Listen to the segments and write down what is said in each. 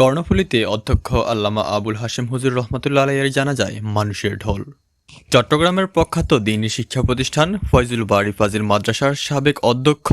কর্ণফুলীতে অধ্যক্ষ আল্লামা আবুল হাশেম হুজুর রহমতুল্লা আলাইয়ের জানা যায়, মানুষের ঢোল। চট্টগ্রামের প্রখ্যাত দিনী শিক্ষা প্রতিষ্ঠান ফয়জুল বাড়ি ফাজিল মাদ্রাসার সাবেক অধ্যক্ষ,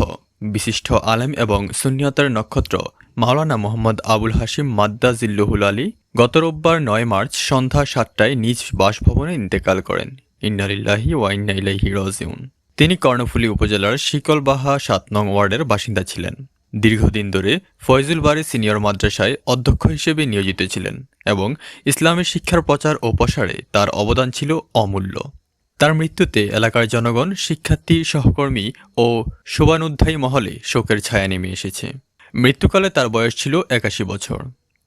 বিশিষ্ট আলেম এবং সুনিয়তার নক্ষত্র মাওলানা মোহাম্মদ আবুল হাশিম মাদ্দা জিল্লুহুল আলী গত রোববার নয় মার্চ সন্ধ্যা সাতটায় নিজ বাসভবনে ইন্তেকাল করেন। ইন্নালিল্লাহি ওয়াইন্না ইলাইহি রাজিউন। তিনি কর্ণফুলী উপজেলার শিকলবাহা সাত নং ওয়ার্ডের বাসিন্দা ছিলেন। দীর্ঘদিন ধরে ফয়জুল বাড়ি সিনিয়র মাদ্রাসায় অধ্যক্ষ হিসেবে নিয়োজিত ছিলেন এবং ইসলামী শিক্ষার প্রচার ও প্রসারে তার অবদান ছিল অমূল্য। তার মৃত্যুতে এলাকার জনগণ, শিক্ষার্থী, সহকর্মী ও শোভানুধ্যায়ী মহলে শোকের ছায়া নেমে এসেছে। মৃত্যুকালে তার বয়স ছিল একাশি বছর।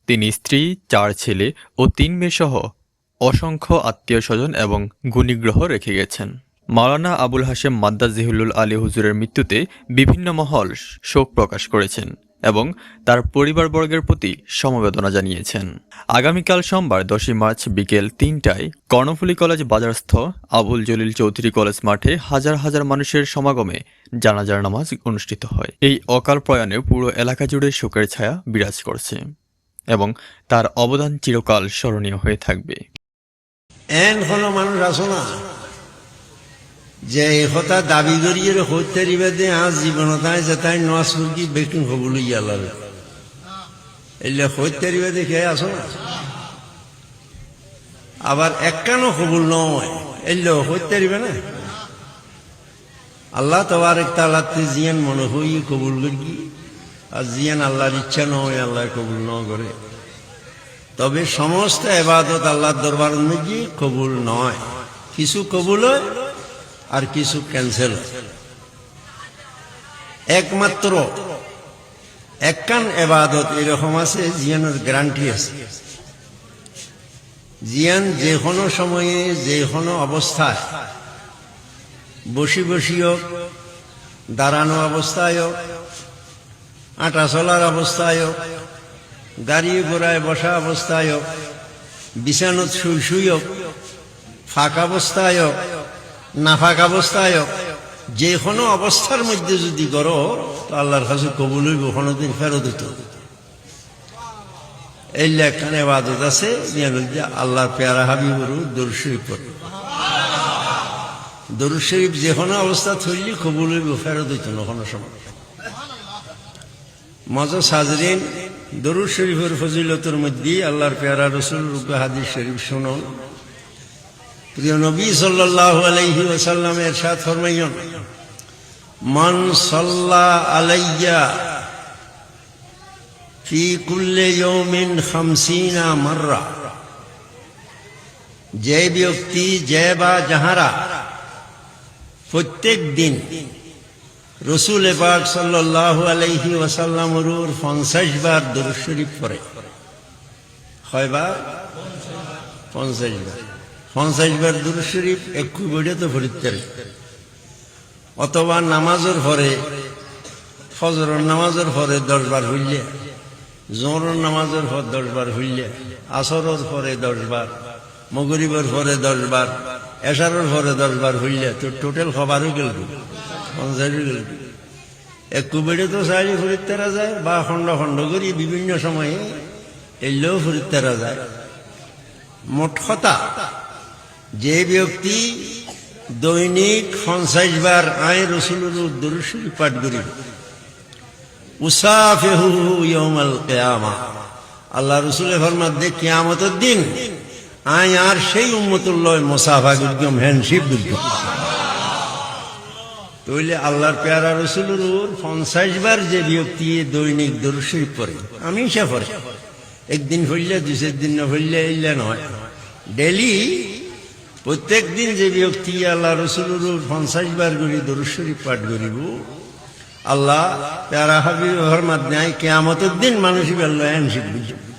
তিনি স্ত্রী, চার ছেলে ও তিন মেয়ে সহ অসংখ্য আত্মীয় স্বজন এবং গুণীগ্রহ রেখে গেছেন। মাওলানা আবুল হাশেম মাদ্দা জিহুল্লুল আলী হুজুরের মৃত্যুতে বিভিন্ন মহল শোক প্রকাশ করেছেন এবং তার পরিবারবর্গের প্রতি সমবেদনা জানিয়েছেন। আগামীকাল সোমবার দশই মার্চ বিকেল তিনটায় কর্ণফুলী কলেজ বাজারস্থ আবুল জলিল চৌধুরী কলেজ মাঠে হাজার হাজার মানুষের সমাগমে জানাজার নামাজ অনুষ্ঠিত হয়। এই অকাল প্রয়াণে পুরো এলাকা জুড়ে শোকের ছায়া বিরাজ করছে এবং তার অবদান চিরকাল স্মরণীয় হয়ে থাকবে। হলো মানুষ, আসো না। যে এই কথা দাবি করিয়ে হইতে রিবে দে, আজ জীবন তাই যে তাই নয় সুরকি বেকিং হবুল ইয়ালাবে এলে হইতে রিবে দেখে আসো না? আবার একখানো কবুল নয় এলে হইতে রিবে না? আল্লাহ তোমার একটা আল্লাহতে জিয়ান মনে হই কবুল করি আর জিয়ান আল্লাহর ইচ্ছা নয়, আল্লাহ কবুল ন করে। তবে সমস্ত এবাদত আল্লাহর দরবার অনুযায়ী কবুল নয়। কিছু কবুল হয় আর কিছু ক্যান্সেল একমাত্র একখান এবাদত এরকম আছে, জিয়ানের গ্যারান্টি আছে। জিয়ান যে কোনো সময়ে যে কোনো অবস্থায়, বসি বসি হোক দাঁড়ানো অবস্থায় হোক আটা চলার অবস্থায় হোক গাড়ি ঘোড়ায় বসা অবস্থায় হোক বিছানত শুই শুই হোক ফাঁক অবস্থায় হোক না ফাঁক অবস্থায় যে কোনো অবস্থার মধ্যে যদি করো, তো আল্লাহর কাছে কবুল হইব, কোনোদিন ফেরত দিত এই লেখানে এবাদত আছে আল্লাহর পেয়ারা হাবিবরু দরুদ শরীফ পড়ে। দরুদ শরীফ যে কোনো অবস্থা থইলি কবুল হইব, ফেরত দিত না, কোনো সময়। মজা সাজরিন দরুদ শরীফের ফজিলতের মধ্যে আল্লাহর পেয়ারা রসুল হাদিস শরীফ শুনুন। প্রিয় নবী সাল্লাহ আলাইহি ওসাল্লামের সাথ ফরমাইন মান সাল্লা আলাইয়া ফি কুল্লে ইয়ৌমিন খামসিনা মাররা। যে ব্যক্তি, যে বা যাহারা প্রত্যেক দিন রসুল এবার সাল্লাহ আলাইহি ওয়াসাল্লামর পঞ্চাশ বার দরুদ শরীফ পড়ে। কয়বার? পঞ্চাশ বার। পঞ্চাশ বার দরুদ শরীফ একটু বেড়ে তো ফরিতে অথবা নামাজের পরে, ফজরের নামাজের পরে দশ বার হইলে, জোহরের নামাজের পর দশ বার হইলে, আসরের পরে দশ বার, মগরিবের পরে দশ বার, এশারের পরে দশ বার হইলে তো টোটাল খবরও গেল পঞ্চাশ গেল একটু বেড়ে তো চাইলে ফরিতেরা যায়, বা খণ্ড খণ্ড করি বিভিন্ন সময়ে এলেও ফরিতেরা যায়। মোট কথা যে ব্যক্তি দৈনিক পঞ্চাশ বার আয় রসুলের দরুসুল পাঠ করিব উসাফেহু কেয়ামা। আল্লাহ রসুলের ফরমাত দে কিয়ামতের দিন আয় আর সেই উম্মতুল্লয় মোসাফা গুরগম হ্যান্ডশিপ গুরগম তইলে আল্লাহর পেয়ারা রসুলের পঞ্চাশ যে ব্যক্তি দৈনিক দরুসুল পড়ে আমি সে পড়ে। একদিন ফইলে দুই দিন না ফইলে এলে নয়। ডেলি প্রত্যেক দিন যে ব্যক্তি আল্লাহ রসুলুর পঞ্চাশ বার করি দরুশ্বরী পাঠ করিব, আল্লাহ তারা হাবিব হরমাত নেয় কেয়ামতের দিন মানুষ বেল্লো আনসিক বুঝব